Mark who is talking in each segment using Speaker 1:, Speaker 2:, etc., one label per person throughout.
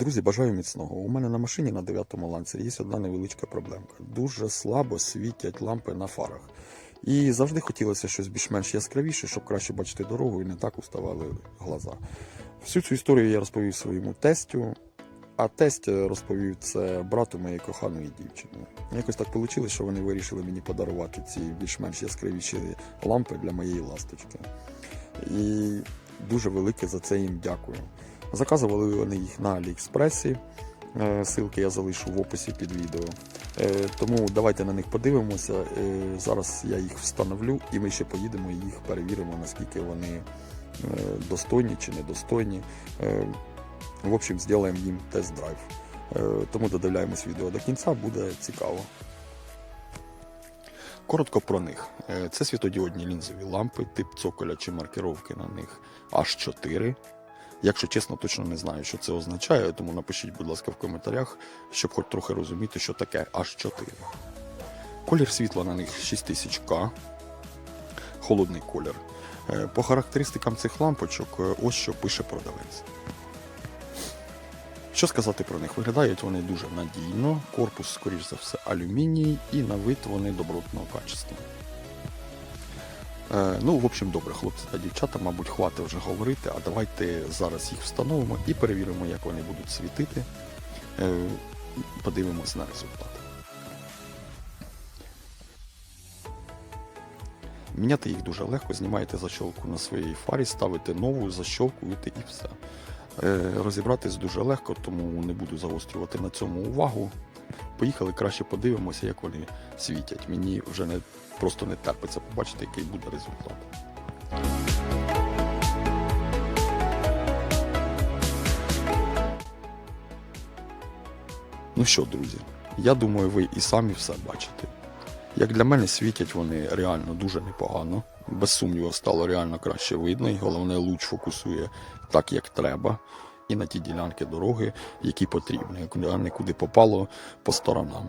Speaker 1: Друзі, бажаю міцного. У мене на машині на 9-му ланцері є одна невеличка проблемка. Дуже слабо світять лампи на фарах. І завжди хотілося щось більш-менш яскравіше, щоб краще бачити дорогу і не так уставали глаза. Всю цю історію я розповів своєму тестю, а тесть розповів це брату моєї коханої дівчини. Якось так вийшло, що вони вирішили мені подарувати ці більш-менш яскравіші лампи для моєї ласточки. І дуже велике за це їм дякую. Заказували вони їх на Аліекспресі. Е, Ссылки я залишу в описі під відео. Е, Тому давайте на них подивимося. Е, Зараз я їх встановлю і ми ще поїдемо і їх перевіримо, наскільки вони достойні чи недостойні. В общем, зробимо їм тест-драйв. Тому додивляємось відео до кінця, буде цікаво. Коротко про них. Це світодіодні лінзові лампи, тип цоколя чи маркировки на них H4. Якщо чесно, точно не знаю, що це означає, тому напишіть, будь ласка, в коментарях, щоб хоч трохи розуміти, що таке H4. Колір світла на них 6000К. Холодний колір. Е, По характеристикам цих лампочок, е, ось що пише продавець. Що сказати про них? Виглядають вони дуже надійно, корпус, скоріш за все, алюміній, і на вид вони добротного качества. Е, ну, в общем, добре, хлопці та дівчата, мабуть, хватить вже говорити, а давайте зараз їх встановимо і перевіримо, як вони будуть світити. Е, подивимось на результат. Міняти їх дуже легко, знімаєте защолку на своїй фарі, ставите нову, защолкуєте і все. Е, Розібратись дуже легко, тому не буду загострювати на цьому увагу. Поїхали краще подивимося, як вони світять. Мені вже не просто не терпиться побачити, який буде результат. Ну що, друзі, я думаю, ви і самі все бачите. Як для мене світять вони реально дуже непогано. Без сумніву стало реально краще видно, і головне луч фокусує так, як треба, і на ті ділянки дороги, які потрібні, а не куди попало по сторонам.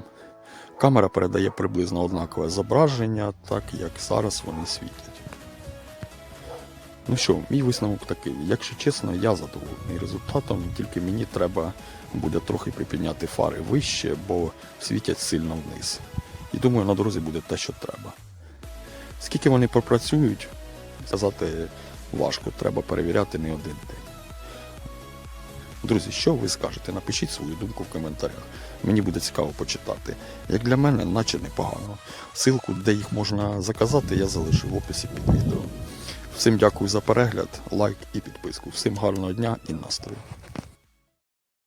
Speaker 1: Камера передає приблизно однакове зображення, так як зараз вони світять. Ну що, мій висновок такий. Якщо чесно, я задоволений результатом, тільки мені треба буде трохи припідняти фари вище, бо світять сильно вниз. І думаю, на дорозі буде те, що треба. Скільки вони попрацюють, сказати важко, треба перевіряти не один день. Друзі, що ви скажете? Напишіть свою думку в коментарях. Мені буде цікаво почитати. Як для мене, наче непогано. Силку, де їх можна заказати, я залишу в описі під відео. Всім дякую за перегляд, лайк і підписку. Всім гарного дня і настрою.